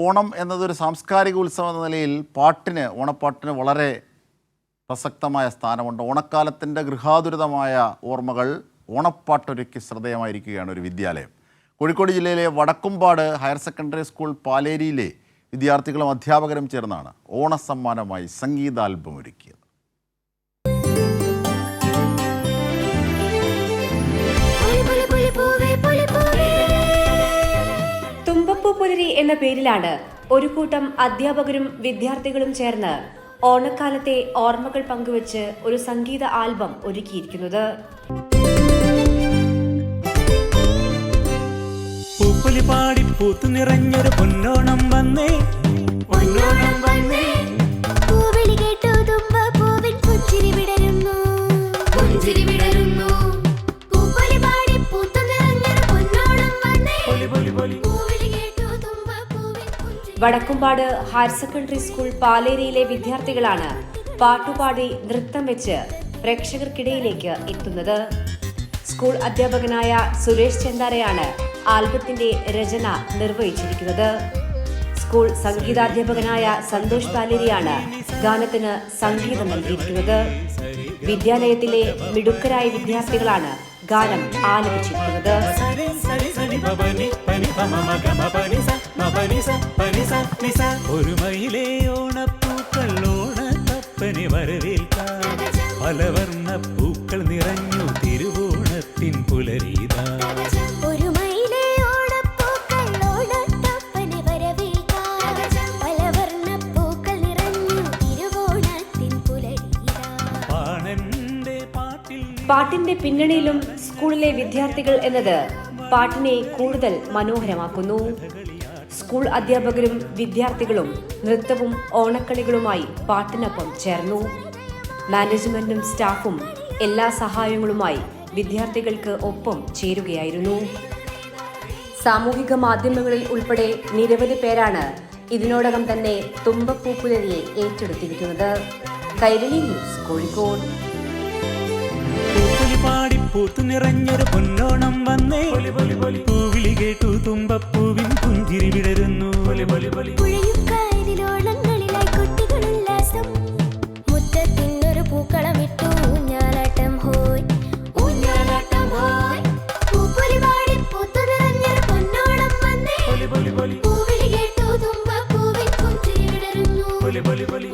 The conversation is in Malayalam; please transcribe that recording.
ഓണം എന്നതൊരു സാംസ്കാരിക ഉത്സവം എന്ന നിലയിൽ പാട്ടിന് ഓണപ്പാട്ടിന് വളരെ പ്രസക്തമായ സ്ഥാനമുണ്ട്. ഓണക്കാലത്തിന്റെ ഗൃഹാതുരിതമായ ഓർമ്മകൾ ഓണപ്പാട്ടൊരുക്കി ശ്രദ്ധേയമായിരിക്കുകയാണ് ഒരു വിദ്യാലയം. കോഴിക്കോട് ജില്ലയിലെ വടക്കുംപാട് ഹയർ സെക്കൻഡറി സ്കൂൾ പാലേരിയിലെ വിദ്യാർത്ഥികളും അധ്യാപകരും ചേർന്നാണ് ഓണസമ്മാനമായി സംഗീതാൽബം ഒരുക്കിയത് എന്ന പേരിലാണ് ഒരു കൂട്ടം അധ്യാപകരും വിദ്യാർത്ഥികളും ചേർന്ന് ഓണക്കാലത്തെ ഓർമ്മകൾ പങ്കുവച്ച് ഒരു സംഗീത ആൽബം ഒരുക്കിയിരിക്കുന്നത്. പൂപ്പുലി പാടി പൂത്തു നിറഞ്ഞൊരു പൊന്നോണം വന്നേ. പൊന്നോണം വന്നേ. വടക്കുംപാട് ഹയർ സെക്കൻഡറി സ്കൂൾ പാലേരിയിലെ വിദ്യാർത്ഥികളാണ് പാട്ടുപാടി നൃത്തം വെച്ച് പ്രേക്ഷകർക്കിടയിലേക്ക് എത്തുന്നത്. സ്കൂൾ അധ്യാപകനായ സുരേഷ് ചെന്താരയാണ് ആൽബത്തിന്റെ രചന നിർവഹിച്ചിരിക്കുന്നത്. സ്കൂൾ സംഗീതാധ്യാപകനായ സന്തോഷ് പാലേരിയാണ് ഗാനത്തിന് സംഗീതം നൽകിയിരിക്കുന്നത്. വിദ്യാലയത്തിലെ മിടുക്കരായ വിദ്യാർത്ഥികളാണ് ഗാനം ആലപിച്ചിരിക്കുന്നത് ഒരുമയിലേ ഓണപ്പൂക്കൾ ഓണത്തപ്പനെ വരവേൽക്കാൻ പലവർണ പൂക്കൾ നിറഞ്ഞു തിരുവോണത്തിൻ പുലരീതാ പാട്ടിന്റെ പിന്നണിയിലും സ്കൂളിലെ വിദ്യാർത്ഥികൾ എന്നത് പാട്ടിനെ കൂടുതൽ മനോഹരമാക്കുന്നു. സ്കൂൾ അധ്യാപകരും വിദ്യാർത്ഥികളും നൃത്തവും ഓണക്കളികളുമായി പാട്ടിനൊപ്പം ചേർന്നു. മാനേജ്മെന്റും സ്റ്റാഫും എല്ലാ സഹായങ്ങളുമായി വിദ്യാർത്ഥികൾക്ക് ഒപ്പം ചേരുകയായിരുന്നു. സാമൂഹിക മാധ്യമങ്ങളിൽ ഉൾപ്പെടെ നിരവധി പേരാണ് ഇതിനോടകം തന്നെ തുമ്പപ്പൂപ്പുലരിയെ ഏറ്റെടുത്തിരിക്കുന്നത്. കൈരളി ന്യൂസ് കോഴിക്കോട്. പാടി പൂത്തു നിറഞ്ഞൊരു പൊന്നോണം വന്നേ. പൂവിളി കേട്ടു തുമ്പപ്പൂവിൻ പുഞ്ചിരി വിടരുന്നു. മുറ്റത്തിനൊരു പൂക്കളമിട്ടു ഹോയ്. ഹോയ്. പൊന്നോണം വന്നേ. കേട്ടു വിടരുന്നു.